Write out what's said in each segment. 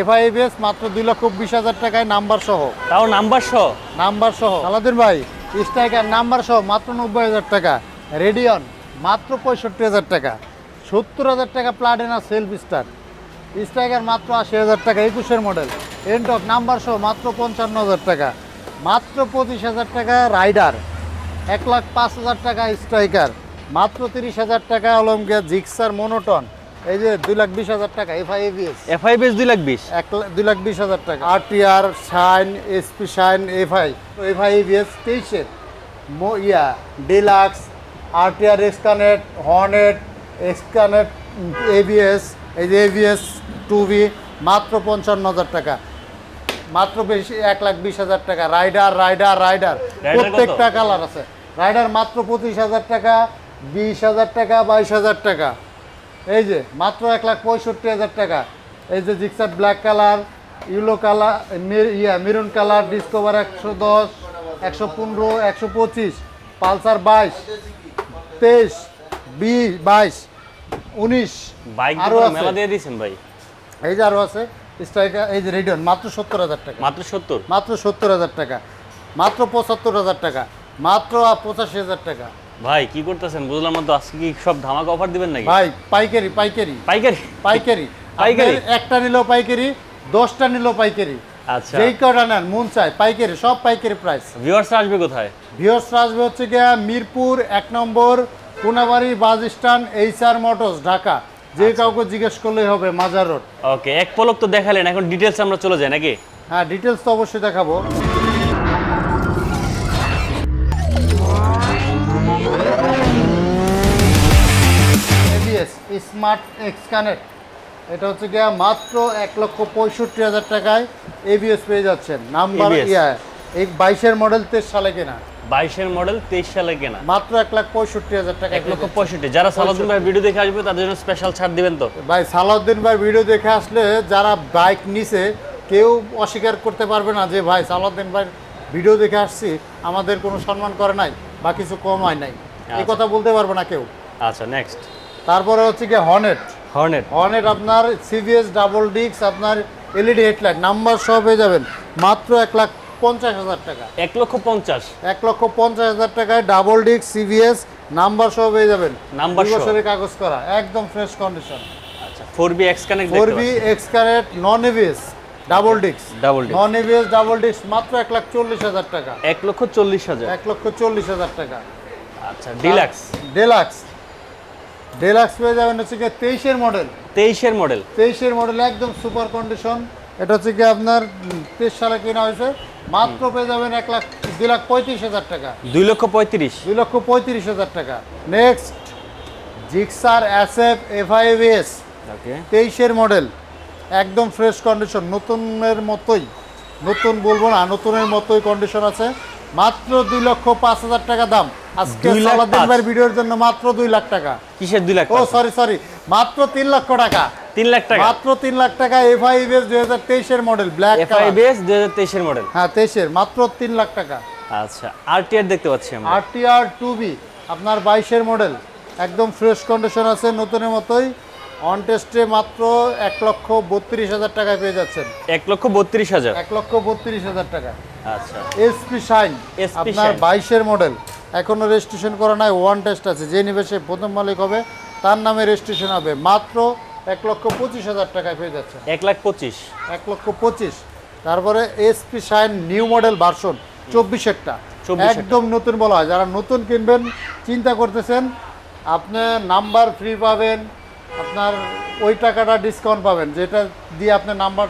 এফআইবিএস মাত্র দুই লক্ষ বিশ হাজার টাকায় নাম্বার সহ। তাও নাম্বার সহ? নাম্বার সহ। আলাদিন ভাই স্ট্রাইকার নাম্বার সহ মাত্র নব্বই হাজার টাকা। রেডিয়ন মাত্র পঁয়ষট্টি হাজার টাকা। সত্তর হাজার টাকা প্লাটিনা সেলফ স্টার। স্ট্রাইকার মাত্র আশি হাজার টাকা একুশের মডেল। এন্টক নাম্বার সহ মাত্র পঞ্চান্ন হাজার টাকা। মাত্র পঁচিশ হাজার টাকা রাইডার। এক লাখ পাঁচ হাজার টাকা স্ট্রাইকার। মাত্র তিরিশ হাজার টাকা অলমকে জিক্সার মোনোটন। এই যে দুই লাখ বিশ হাজার টাকা এফআইএবিএস এফআইবিএস দুই লাখ বিশ? এক লাখ দুই লাখ বিশ হাজার টাকা। RTR Shine SP Shine FI FI ABS তেইশের মো ইয়া deluxe RTR X connect Hornet X connect ABS এই যে এবিএস টু বি মাত্র পঞ্চান্ন হাজার টাকা। মাত্র বেশি এক লাখ বিশ হাজার টাকা। রাইডার রাইডার রাইডার প্রত্যেকটা কালার আছে। রাইডার মাত্র পঁচিশ হাজার টাকা বিশ হাজার টাকা বাইশ হাজার টাকা। এই যে মাত্র এক লাখ পঁয়ষট্টি হাজার টাকা। এই যে Gixxer black colour yellow colour ইয়া মেরুন কালার ডিসকভার একশো দশ একশো পনেরো একশো পঁচিশ পালসার বাইশ তেইশ বিশ বাইশ উনিশ আরও দিয়ে দিয়েছেন ভাই। এই যে আরও আছে স্ট্রাইকার এই যে রেডিয়ন মাত্র সত্তর হাজার টাকা। মাত্র সত্তর? মাত্র সত্তর হাজার টাকা। মাত্র পঁচাত্তর হাজার টাকা। মাত্র পঁচাশি হাজার টাকা। ভাই কি করতেছেন? বুঝলাম না তো আজকে কি সব ধামাকা অফার দিবেন নাকি? ভাই পাইকারি পাইকারি। পাইকারি? পাইকারি। পাইকারি? একটা নিলো পাইকারি দশটা নিলো পাইকারি। আচ্ছা। যেই কটা নেন মন চায় পাইকারি সব পাইকারি প্রাইস ভিউয়ার্স আসবে কোথায়? ভিওস আসবে হচ্ছে গিয়া মিরপুর এক number Konabari bus stand H R Motors Dhaka. যে আচ্ছা। কাউকে জিজ্ঞেস করলেই হবে মাজার রোড। ওকে এক পলক তো দেখালেন এখন ডিটেলস আমরা চলে যাই নাকি? হ্যাঁ ডিটেলস তো অবশ্যই দেখাবো। Smart X connect. এটা হচ্ছে গিয়া মাত্র এক লক্ষ পঁয়ষট্টি হাজার টাকায় এবিএস পেয়ে যাচ্ছেন। নাম্বার ইয়া এই বাইশের মডেল তেইশ সালে কেনা। বাইশের মডেল তেইশ সালে কেনা। মাত্র এক লাখ পঁয়ষট্টি হাজার টাকা এক লক্ষ পঁয়ষট্টি। যারা সালাউদ্দিন ভাই ভিডিও দেখে আসবে তাদের জন্য স্পেশাল ছাড় দিবেন তো। ভাই সালাউদ্দিন ভাই ভিডিও দেখে আসলে যারা বাইক নিছে কেউ অস্বীকার করতে পারবে না যে ভাই সালাউদ্দিন ভাই ভিডিও দেখে আসছি আমাদের কোনো সম্মান করে নাই বা কিছু কম হয় নাই। এই আচ্ছা। কথা বলতে পারবে না কেউ। আচ্ছা নেক্সট তারপরে হচ্ছে কি হর্নেট হর্নেট হর্নেট আপনার সিভিএস ডাবল ডিক্স আপনার এলইডি হেডলাইট নাম্বার সহ পেয়ে যাবেন। মাত্র এক লাখ পঞ্চাশ হাজার টাকা। এক লক্ষ পঞ্চাশ। এক লক্ষ পঞ্চাশ হাজার টাকায় ডাবল ডিক্স সিভিএস নাম্বার সহ পেয়ে যাবেন। নাম্বার বছরের কাগজ করা একদম ফ্রেশ কন্ডিশন আচ্ছা four B x connect four B x carat নন এভিএস ডাবল ডিক্স ডাবল ডি নন এভিএস ডাবল ডিক্স মাত্র এক লাখ চল্লিশ হাজার টাকা। এক লক্ষ চল্লিশ হাজার। এক লক্ষ চল্লিশ হাজার টাকা। আচ্ছা ডিলাক্স ডেলাক্স ডেলাক্স পেয়ে যাবেন হচ্ছে কি তেইশের মডেল তেইশের মডেল তেইশের মডেল একদম সুপার কন্ডিশন এটা হচ্ছে কি আপনার তেইশ সালে কেনা হয়েছে। মাত্র পেয়ে যাবেন এক লাখ দুই লাখ পঁয়ত্রিশ হাজার টাকা। দুই লক্ষ পঁয়ত্রিশ। দুই লক্ষ পঁয়ত্রিশ হাজার টাকা। নেক্সট জিক্সার অ্যাসেপ এফআইভিএস তেইশের মডেল একদম ফ্রেশ কন্ডিশন নতুনের মতোই। নতুন বলব না নতুনের মতোই কন্ডিশন আছে। মাত্র দুই লক্ষ পাঁচ হাজার টাকা দাম। আজকে সালাদিন ভাইয়ের ভিডিওর জন্য মাত্র দুই লাখ টাকা। কিসের দুই লাখ ও সরি সরি মাত্র তিন লক্ষ টাকা। তিন লাখ টাকা? মাত্র তিন লাখ টাকা এফআইএস দুই হাজার তেইশের মডেল ব্ল্যাক এফআইবিএস দুই হাজার তেইশের মডেল হ্যাঁ তেইশের মাত্র তিন লাখ টাকা। আচ্ছা আরটিআর দেখতে পাচ্ছি আমরা। আরটিআর টু বি আপনার বাইশের মডেল একদম ফ্রেশ কন্ডিশন আছে নতুনের মতোই। অন টেস্টে মাত্র এক লক্ষ বত্রিশ হাজার টাকায় পেয়ে যাচ্ছেন। এক লক্ষ বত্রিশ হাজার? এক লক্ষ বত্রিশ হাজার টাকা। আচ্ছা। এসপি শাইন আপনার বাইশের মডেল এখনও রেজিস্ট্রেশন করা নাই ওয়ান টেস্ট আছে। যে নিবে সে প্রথম মালিক হবে তার নামে রেজিস্ট্রেশন হবে। মাত্র এক লক্ষ পঁচিশ হাজার টাকায় পেয়ে যাচ্ছে। এক লাখ পঁচিশ। এক লক্ষ পঁচিশ। তারপরে SP Shine new model version চব্বিশেরটা। 24 একদম নতুন বলা হয়। যারা নতুন কিনবেন চিন্তা করতেছেন আপনি নাম্বার ফ্রি পাবেন। আপনার ওই টাকাটা ডিসকাউন্ট পাবেন যেটা দিয়ে আপনার নাম্বার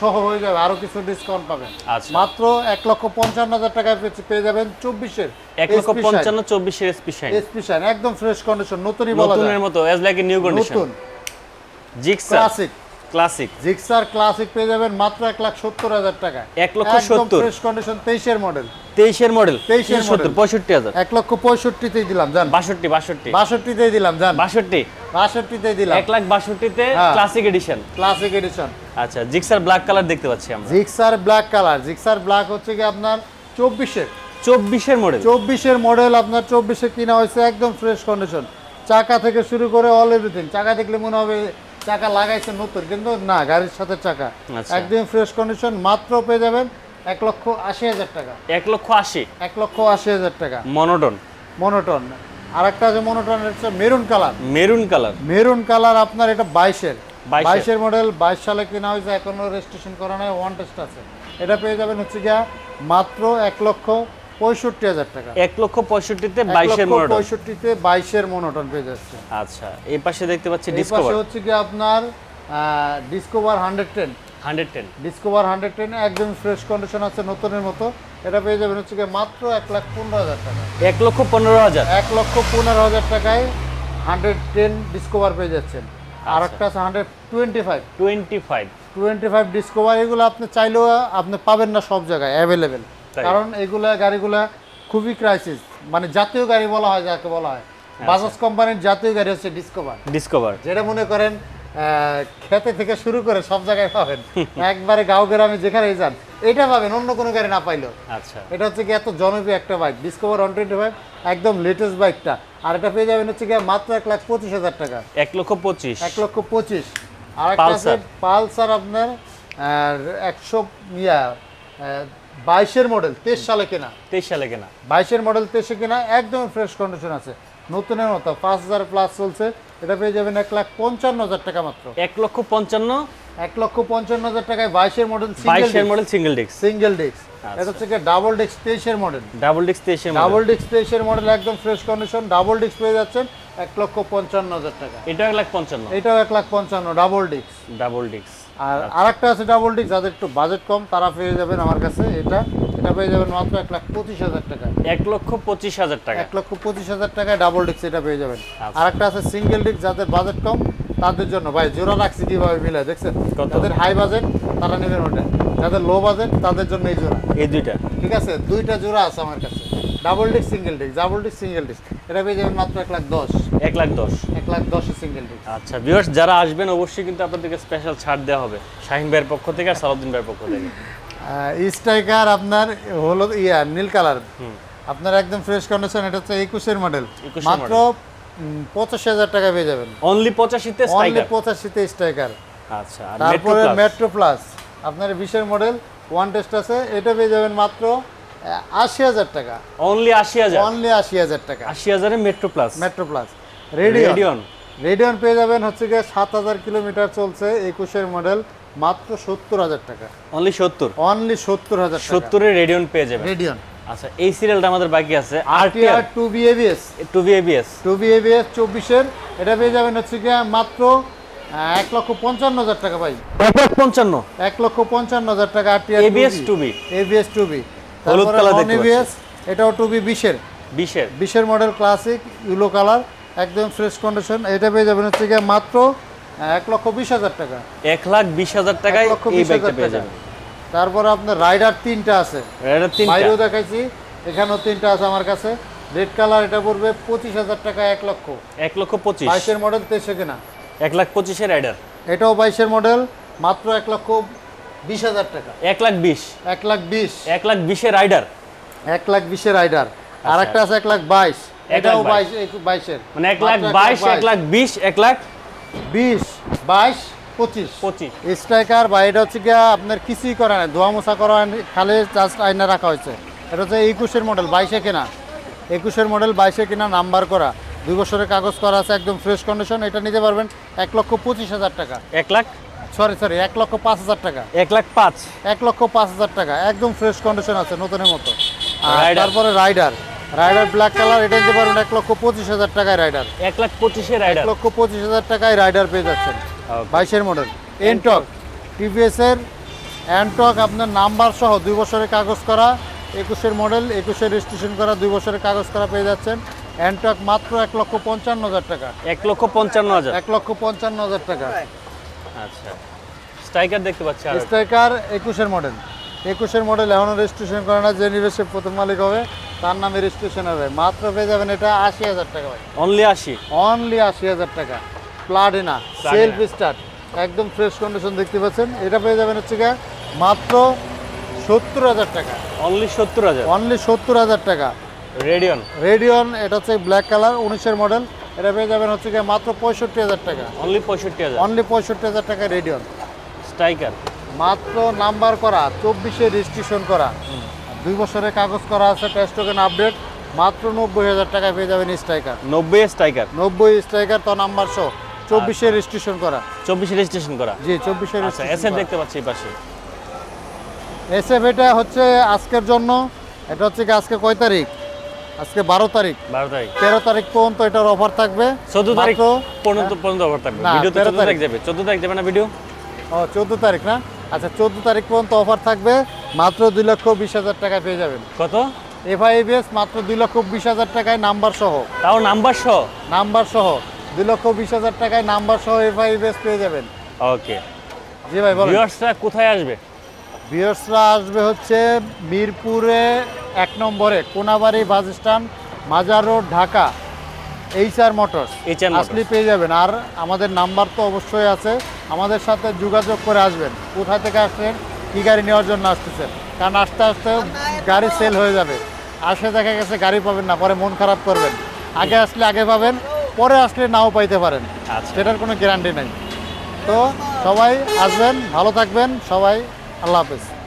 সহ হয়ে যাবে আরও কিছু ডিসকাউন্ট পাবেন। আচ্ছা। মাত্র এক লক্ষ পঞ্চান্ন হাজার টাকায় পেয়ে- পেয়ে যাবেন চব্বিশের এক লক্ষ পঞ্চান্ন চব্বিশের এসপি শাইন। এসপি শাইন একদম ফ্রেশ কন্ডিশন নতুনই বলা নতুনের মতো এজ লাইক নিউ কন্ডিশন নতুন। Gixxer classic classic Gixxer classic পেয়ে যাবেন মাত্র এক লাখ সত্তর হাজার টাকা এক লক্ষ সত্তর। ফ্রেশ কন্ডিশন তেইশের মডেল তেইশের মডেল 23 এর সত্তর পঁয়ষট্টি হাজার। এক লক্ষ পঁয়ষট্টিতেই দিলাম জান। বাষট্টি বাষট্টি। বাষট্টিতেই দিলাম জান। বাষট্টি। বাষট্টিতেই দিলাম। এক লাখ বাষট্টিতে। ক্লাসিক এডিশন ক্লাসিক এডিশন আচ্ছা জিক্সার ব্ল্যাক কালার দেখতে পাচ্ছি আমরা। Gixxer black colour Gixxer black হচ্ছে কি আপনার চব্বিশের। চব্বিশের মডেল চব্বিশের মডেল আপনার চব্বিশে কিনা হয়েছে একদম ফ্রেশ কন্ডিশন চাকা থেকে শুরু করে অল এভরিথিং চাকা দেখলে মনে হবে চাকা লাগাইছে নতুন কিন্তু না গাড়ির সাথে চাকা। আচ্ছা। একদম ফ্রেশ কন্ডিশন মাত্র পেয়ে যাবেন এক লক্ষ আশি হাজার টাকা। এক লক্ষ আশি? এক লক্ষ আশি হাজার টাকা। মনোটন? মনোটন। আর একটা আছে মনোটন হচ্ছে maroon colour. Maroon colour. Maroon colour আপনার এটা বাইশের। বাইশের। মডেল বাইশ সালে কেনা হয়েছে এখনও রেজিস্ট্রেশন করা নাই ওয়ান টেস্ট আছে। এটা পেয়ে যাবেন হচ্ছে গিয়া মাত্র এক লক্ষ পঁয়ষট্টি হাজার টাকা। এক লক্ষ পঁয়ষট্টিতে বাইশের পঁয়ষট্টিতে বাইশের মনোটন পেয়ে যাচ্ছে। আচ্ছা এই পাশে দেখতে পাচ্ছি ডিসকভার হচ্ছে কি আপনার Discover hundred ten hundred ten Discover hundred ten একদম ফ্রেশ কন্ডিশন আছে নতুনের মতো। এটা পেয়ে যাবেন হচ্ছে কি মাত্র এক লাখ পনেরো হাজার টাকা এক লক্ষ পনেরো হাজার। এক লক্ষ পনেরো হাজার টাকায় হান্ড্রেড টেন ডিসকভার পেয়ে যাচ্ছেন। আর আচ্ছা। একটা আছে hundred twenty five twenty five twenty five Discover এগুলো আপনি চাইলেও আপনি পাবেন না সব জায়গায় অ্যাভেলেবেল? কারণ এগুলা গাড়িগুলা খুবই ক্রাইসিস মানে জাতীয় গাড়ি বলা হয় যাকে বলা হয়। আচ্ছা। বাজাজ কোম্পানির জাতীয় গাড়ি হচ্ছে ডিসকভার ডিসকভার যেটা মনে করেন খেতে থেকে শুরু করে সব জায়গায় পাবেন। একবারে গাঁও গ্রামে যেখানেই যান এটা পাবেন অন্য কোনো গাড়ি না পাইলেও। আচ্ছা। এটা হচ্ছে কি এত জনপ্রিয় একটা bike Discover one twenty five একদম লেটেস্ট বাইকটা আর এটা পেয়ে যাবেন হচ্ছে কি মাত্র এক লাখ পঁচিশ হাজার টাকা। এক লক্ষ পঁচিশ। এক লক্ষ পঁচিশ। আর একটা আছে পালসার আপনার একশো ইয়া বাইশের মডেল তেইশ সালে কেনা। তেইশ সালে কেনা। বাইশের মডেল তেইশে কেনা একদম ফ্রেশ কন্ডিশন আছে। নতুনের মতো পাঁচ হাজার প্লাস চলছে। এটা পেয়ে যাবেন এক লাখ পঞ্চান্ন হাজার টাকা মাত্র। এক লক্ষ পঞ্চান্ন? এক লক্ষ পঞ্চান্ন হাজার টাকায় বাইশের মডেল বাইশের model single disc single disc এটা হচ্ছে ডাবল ডিস্ক তেইশের মডেল ডাবল ডিস্ক তেইশের ডাবল ডিস্ক তেইশের মডেল একদম ফ্রেশ কন্ডিশন ডাবল ডিস্ক পেয়ে যাচ্ছেন এক লক্ষ পঞ্চান্ন হাজার টাকা। এটা এক লাখ পঞ্চান্ন। এটাও এক লাখ পঞ্চান্ন ডাবল ডিস্ক ডাবল ডিস্ক আর আরেকটা আছে ডাবল ডিক যাদের একটু বাজেট কম তারা পেয়ে যাবেন আমার কাছে এটা। এটা পেয়ে যাবেন মাত্র এক লাখ পঁচিশ হাজার টাকা এক লক্ষ পঁচিশ হাজার টাকা। এক লক্ষ পঁচিশ হাজার টাকায় ডাবল ডিস্ক এটা পেয়ে যাবেন। আর আরেকটা আছে সিঙ্গেল ডিস্ক যাদের বাজেট কম তাদের জন্য। ভাই জোড়া রাখছি কীভাবে মিলে দেখছেন? তাদের হাই বাজেট তারা নেবেন ওটা যাদের লো বাজেট তাদের জন্য এই জোড়া। এই দুইটা। ঠিক আছে? দুইটা জোড়া আছে আমার কাছে। Double disc single disc double disc single disc এটা পেয়ে যাবেন মাত্র এক লাখ দশ। এক লাখ দশ। এক লাখ দশে সিঙ্গেল ডিস্ক আচ্ছা ভিউয়ার্স যারা আসবেন অবশ্যই কিন্তু আপনাদেরকে স্পেশাল ছাড় দেওয়া হবে। শাহিন ভাইয়ের পক্ষ থেকে আর সালাউদ্দিন ভাইয়ের পক্ষ থেকে। স্ট্রাইকার আপনার হলো ইয়া নীল কালার। আপনার একদম ফ্রেশ কন্ডিশন এটা হচ্ছে একুশের মডেল 21 মাত্র পঁচাশি হাজার টাকা পেয়ে যাবেন। অনলি পঁচাশিতে অনলি পঁচাশিতে স্ট্রাইকার আচ্ছা আর তারপরে মেট্রো প্লাস আপনার বিশের মডেল ওয়ান টেস্ট আছে এটা পেয়ে যাবেন মাত্র আশি হাজার টাকা। অনলি আশি হাজার? অনলি আশি হাজার টাকা। আশি হাজারে Metro Plus Metro Plus Radeon Radeon পেয়ে যাবেন হচ্ছে গিয়ে সাত হাজার কিলোমিটার চলছে একুশের মডেল মাত্র সত্তর হাজার টাকা। অনলি সত্তর? অনলি সত্তর হাজার টাকা। সত্তরের রেডিয়ন পেয়ে যাবেন। রেডিয়ন আচ্ছা এই সিরিয়ালটা আমাদের বাকি আছে। RTR two B ABS two B ABS two B ABS চব্বিশের এটা পেয়ে যাবেন হচ্ছে গিয়ে মাত্র এক লক্ষ পঞ্চান্ন হাজার টাকা ভাই। এক লাখ পঞ্চান্ন? এক লক্ষ পঞ্চান্ন হাজার টাকা 2B এবিএস টু বি। দেখতে এবিএস এটাও টু বি বিশের। বিশের। বিশের মডেল ক্লাসিক ইউলো কালার একদম ফ্রেশ কন্ডিশন এটা পেয়ে যাবেন হচ্ছে গিয়ে মাত্র এক লক্ষ বিশ হাজার টাকা। এক লাখ বিশ হাজার টাকায় লক্ষ বিশ হাজার টাকা। তারপরে আপনার রাইডার তিনটা আছে। তিনটা। বাইরেও দেখাইছি এখানেও তিনটা আছে আমার কাছে। রেড কালার এটা পড়বে পঁচিশ হাজার টাকা এক লক্ষ। এক লক্ষ পঁচিশ। বাইশের মডেল তেইশে কেনা। এক লাখ পঁচিশের রাইডার এটাও বাইশের মডেল মাত্র এক লক্ষ বিশ হাজার টাকা এক লাখ বিশ এক লাখ বিশ এক লাখ বিশের রাইডার এক লাখ বিশের রাইডার আর একটা আছে এক লাখ বাইশ আচ্ছা। এটাও বাইশ। বাইশ বাইশের মানে এক লাখ বাইশ এক লাখ বিশ এক লাখ বিশ বাইশ পঁচিশ পঁচিশ স্ট্রাইকার বা এটা হচ্ছে গিয়া আপনার কিছুই করা নাই ধোয়া মোছা করা খালি জাস্ট আয়না রাখা হয়েছে এটা হচ্ছে একুশের মডেল বাইশে কেনা একুশের মডেল বাইশে কেনা নাম্বার করা দুই বছরের কাগজ করা আছে একদম ফ্রেশ কন্ডিশন এটা নিতে পারবেন এক লক্ষ পঁচিশ হাজার টাকা। এক লাখ? সরি সরি এক লক্ষ পাঁচ হাজার টাকা। এক লাখ পাঁচ? এক লক্ষ পাঁচ হাজার টাকা একদম ফ্রেশ কন্ডিশন আছে নতুনের মতো। আর। তারপরে রাইডার রাইডার ব্ল্যাক কালার এটা নিতে পারবেন এক লক্ষ পঁচিশ হাজার টাকায় রাইডার এক লাখ পঁচিশের এক লক্ষ পঁচিশ হাজার টাকায় রাইডার পেয়ে যাচ্ছেন। বাইশের মডেল এনটক টিভিএসের অ্যান্টক আপনার নাম্বার সহ দুই বছরের কাগজ করা একুশের মডেল একুশের রেজিস্ট্রেশন করা দুই বছরের কাগজ করা পেয়ে যাচ্ছেন। অ্যান্টক মাত্র এক লক্ষ পঞ্চান্ন হাজার টাকা। এক লক্ষ পঞ্চান্ন হাজার। এক লক্ষ পঞ্চান্ন হাজার টাকা। আচ্ছা। স্ট্রাইকার দেখতে পাচ্ছি স্ট্রাইকার একুশের মডেল একুশের মডেল এখনও রেজিস্ট্রেশন করে না যে নিবে প্রথম মালিক হবে। তার নামে রেজিস্ট্রেশন হবে। মাত্র পেয়ে যাবেন এটা আশি হাজার টাকা ভাই। অনলি আশি? অনলি আশি হাজার টাকা। প্লাডিনা সেলফ স্টার্ট একদম ফ্রেশ কন্ডিশন দেখতে পাচ্ছেন। এটা পেয়ে যাবেন হচ্ছে গিয়ে মাত্র সত্তর হাজার টাকা। অনলি সত্তর হাজার। অনলি সত্তর হাজার টাকা। রেডিয়ন রেডিয়ন এটা হচ্ছে ব্ল্যাক কালার উনিশের মডেল এটা পেয়ে যাবেন হচ্ছে গিয়ে মাত্র পঁয়ষট্টি হাজার টাকা। অনলি পঁয়ষট্টি হাজার? অনলি পঁয়ষট্টি হাজার টাকা রেডিয়ন স্ট্রাইকার মাত্র নাম্বার করা চব্বিশে রেজিস্ট্রেশন করা। দুই বছরের কাগজ করা আছে টেস্ট টোকেন আপডেট মাত্র নব্বই হাজার টাকা পেয়ে যাবেন স্ট্রাইকার নব্বই স্ট্রাইকার নব্বই স্ট্রাইকার তো নাম্বার শো চব্বিশে রেজিস্ট্রেশন করা। চব্বিশে রেজিস্ট্রেশন করা? জি চব্বিশে আচ্ছা এসএফ দেখতে পাচ্ছি পাশে। এসএফ এটা হচ্ছে আজকের জন্য। এটা হচ্ছে কি আজকে কয় তারিখ? আজকে বারো তারিখ। বারো তারিখ। তেরো তারিখ পর্যন্ত এটার অফার থাকবে। চোদ্দ তারিখ পর্যন্ত পর্যন্ত অফার থাকবে। না, ভিডিও তো 13 চোদ্দ তারিখ। যাবে। চোদ্দ তারিখ যাবে না ভিডিও ও চোদ্দ তারিখ না? আচ্ছা চোদ্দ তারিখ পর্যন্ত অফার থাকবে। মাত্র দুই লক্ষ বিশ হাজার টাকায় পেয়ে যাবেন। কত? এফআইবিএস মাত্র দুই লক্ষ বিশ হাজার টাকায় নাম্বার সহ। তাও নাম্বার সহ? নাম্বার সহ। দুই লক্ষ বিশ হাজার টাকায় নাম্বার সহ এফআইবিএস পেয়ে যাবেন। ওকে জি ভাই বলেন। ভিউয়ার্সরা কোথায় আসবে? ভিউয়ার্সরা আসবে হচ্ছে মিরপুরে এক নম্বরে Konabari bus stand Mazar road Dhaka HR Motors HR Motors। আসলে পেয়ে যাবেন। আর আমাদের নাম্বার তো অবশ্যই আছে। আমাদের সাথে যোগাযোগ করে আসবেন। কোথায় থেকে আসছেন কী গাড়ি নেওয়ার জন্য আসতেছেন? কারণ আস্তে আস্তে গাড়ি সেল হয়ে যাবে। আসে দেখা গেছে গাড়ি পাবেন না পরে মন খারাপ করবেন। আগে আসলে আগে পাবেন পরে আসলে নাও পাইতে পারেন। আচ্ছা। সেটার কোনো গ্যারান্টি নেই। তো সবাই আসবেন ভালো থাকবেন সবাই আল্লাহ হাফেজ।